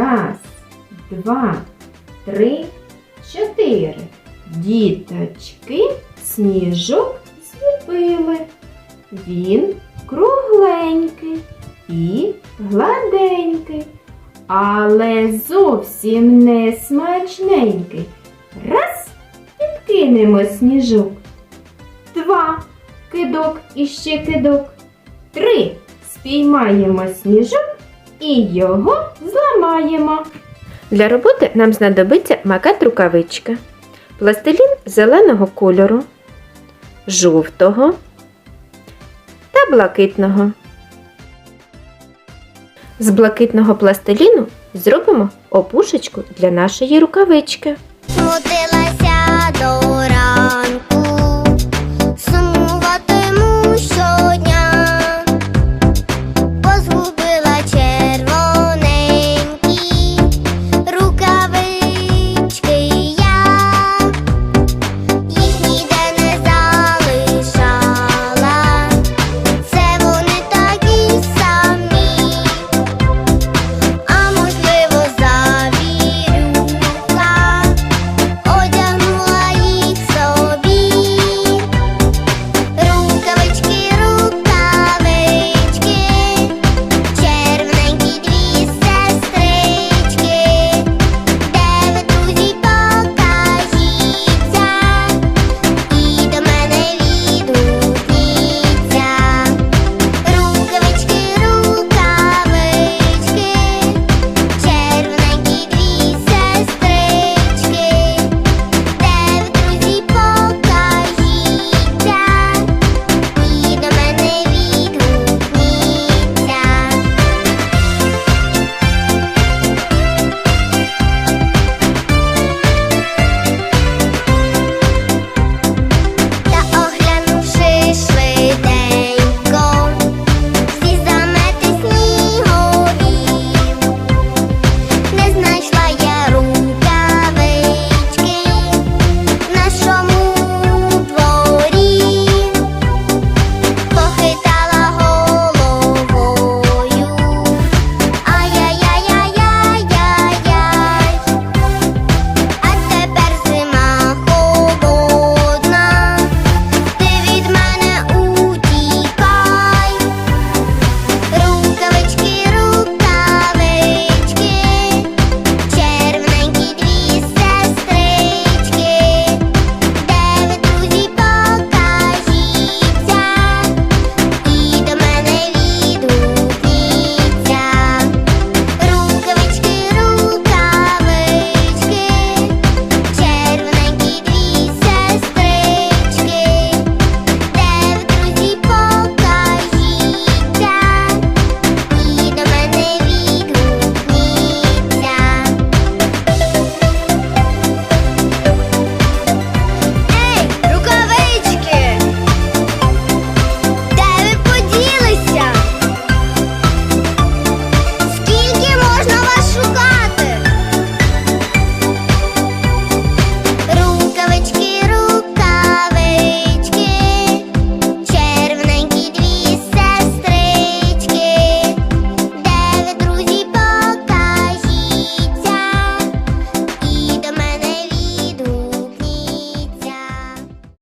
Раз, два, три, чотири. Діточки сніжок зліпили. Він кругленький і гладенький, але зовсім не смачненький. Раз підкинемо сніжок. Два кидок і ще кидок. Три спіймаємо сніжок і його зламаємо. Для роботи нам знадобиться макет рукавичка, пластилін зеленого кольору, жовтого та блакитного. З блакитного пластиліну зробимо опушечку для нашої рукавички. Смутилася до ранку,